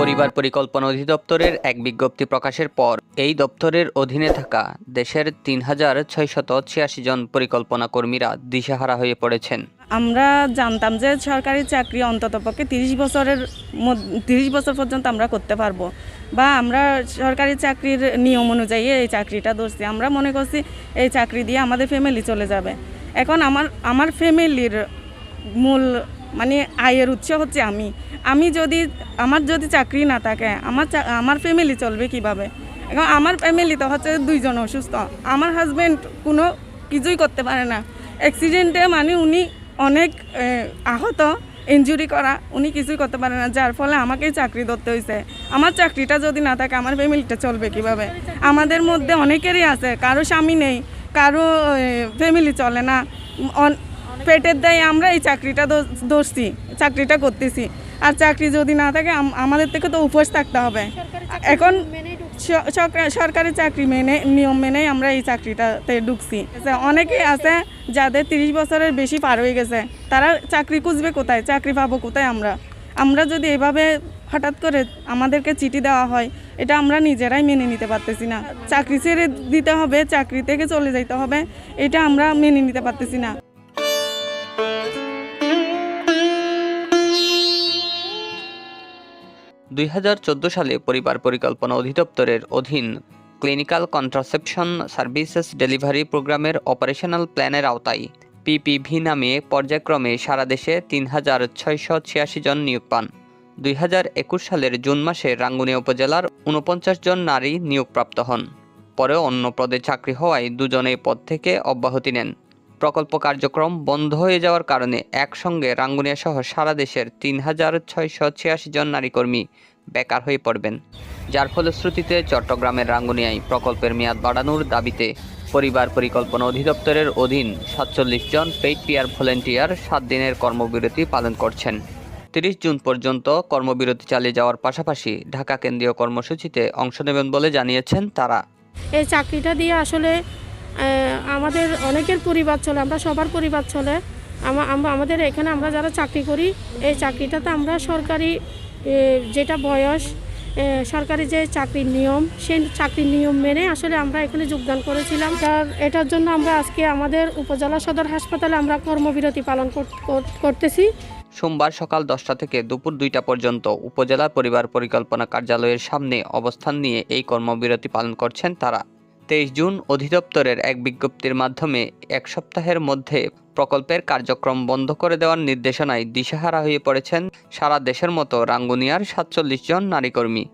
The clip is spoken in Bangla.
পরিবার পরিকল্পনা অধিদপ্তরের এক বিজ্ঞপ্তি প্রকাশের পর এই দপ্তরের অধীনে থাকা দেশের তিন হাজার ছয়শত ছিয়াশি জন পরিকল্পনা কর্মীরা দিশাহারা হয়ে পড়েছেন। আমরা জানতাম যে সরকারি চাকরি অন্ততপক্ষে তিরিশ বছরের তিরিশ বছর পর্যন্ত আমরা করতে পারব। বা আমরা সরকারি চাকরির নিয়ম অনুযায়ী এই চাকরিটা ধরছি। আমরা মনে করছি এই চাকরি দিয়ে আমাদের ফ্যামিলি চলে যাবে। এখন আমার আমার ফ্যামিলির মূল মানে আয়ের উৎস হচ্ছে আমি। আমি যদি, আমার যদি চাকরি না থাকে, আমার আমার ফ্যামিলি চলবে কীভাবে? এখন আমার ফ্যামিলি তো হচ্ছে দুইজন অসুস্থ। আমার হাজব্যান্ড কোনো কিছুই করতে পারে না। অ্যাক্সিডেন্টে মানে উনি অনেক আহত ইনজুরি করা, উনি কিছুই করতে পারে না। যার ফলে আমাকেই চাকরি ধরতে হয়েছে আমার চাকরিটা যদি না থাকে, আমার ফ্যামিলিটা চলবে কীভাবে? আমাদের মধ্যে অনেকেরই আছে, কারও স্বামী নেই, কারও ফ্যামিলি চলে না। পেটের দায়ে আমরা এই চাকরিটা ধরছি চাকরিটা করতেছি। আর চাকরি যদি না থাকে আমাদের থেকে তো উপোস থাকতে হবে। এখন সরকারি চাকরি মেনে নিয়ম মেনেই আমরা এই চাকরিটাতে ঢুকছি। অনেকেই আছে যাদের তিরিশ বছরের বেশি পার হয়ে গেছে। তারা চাকরি খুঁজবে কোথায়? চাকরি পাবো কোথায় আমরা? আমরা যদি এভাবে হঠাৎ করে আমাদেরকে চিঠি দেওয়া হয় এটা আমরা নিজেরাই মেনে নিতে পারতেছি না। চাকরি ছেড়ে দিতে হবে চাকরি থেকে চলে যেতে হবে এটা আমরা মেনে নিতে পারতেছি না। দুই হাজার চোদ্দ সালে পরিবার পরিকল্পনা অধিদপ্তরের অধীন ক্লিনিক্যাল কন্ট্রাসেপশন সার্ভিসেস ডেলিভারি প্রোগ্রামের অপারেশনাল প্ল্যানের আওতায় পিপিভি নামে পর্যায়ক্রমে সারা দেশে তিন হাজার ছয়শো ছিয়াশি জন নিয়োগ পান। দুই হাজার একুশ সালের জুন মাসে রাঙ্গুনিয়া উপজেলার উনপঞ্চাশ জন নারী নিয়োগপ্রাপ্ত হন। পরে অন্য পদে চাকরি হওয়ায় দুজনে পদ থেকে অব্যাহতি নেন। প্রকল্প কার্যক্রম বন্ধ হয়ে যাওয়ার কারণে একসঙ্গে রাঙ্গুনিয়া সহ সারা দেশের তিন হাজার ছয়শো ছিয়াশি জন নারী কর্মী বেকার হয়ে পড়বেন। যার ফলশ্রুতিতে চট্টগ্রামের রাঙ্গুনিয়ায় প্রকল্পের মেয়াদ বাড়ানোর দাবিতে পরিবার পরিকল্পনা অধিদপ্তরের অধীন সাতচল্লিশ জন পেইড পিয়ার ভলেন্টিয়ার সাত দিনের কর্মবিরতি পালন করছেন। তিরিশ জুন পর্যন্ত কর্মবিরতি চালিয়ে যাওয়ার পাশাপাশি ঢাকা কেন্দ্রীয় কর্মসূচিতে অংশ নেবেন বলে জানিয়েছেন তারা। এই চাকরিটা দিয়ে আসলে আমাদের অনেকের পরিবার চলে, আমরা সবার পরিবার চলে। আমাদের এখানে আমরা যারা চাকরি করি, এই চাকরিটাতে আমরা সরকারি যেটা বয়স সরকারি যে চাকরির নিয়ম, সেই চাকরির নিয়ম মেনে আসলে আমরা এখানে যোগদান করেছিলাম। তার এটার জন্য আমরা আজকে আমাদের উপজেলা সদর হাসপাতালে আমরা কর্মবিরতি পালন কর- কর- করতেছি। সোমবার সকাল দশটা থেকে দুপুর দুইটা পর্যন্ত উপজেলা পরিবার পরিকল্পনা কার্যালয়ের সামনে অবস্থান নিয়ে এই কর্মবিরতি পালন করছেন তারা। তেইশ জুন অধিদপ্তরের এক বিজ্ঞপ্তির মাধ্যমে এক সপ্তাহের মধ্যে প্রকল্পের কার্যক্রম বন্ধ করে দেওয়ার নির্দেশনায় দিশাহারা হয়ে পড়েছেন সারা দেশের মতো রাঙ্গুনিয়ার সাতচল্লিশ জন নারী কর্মী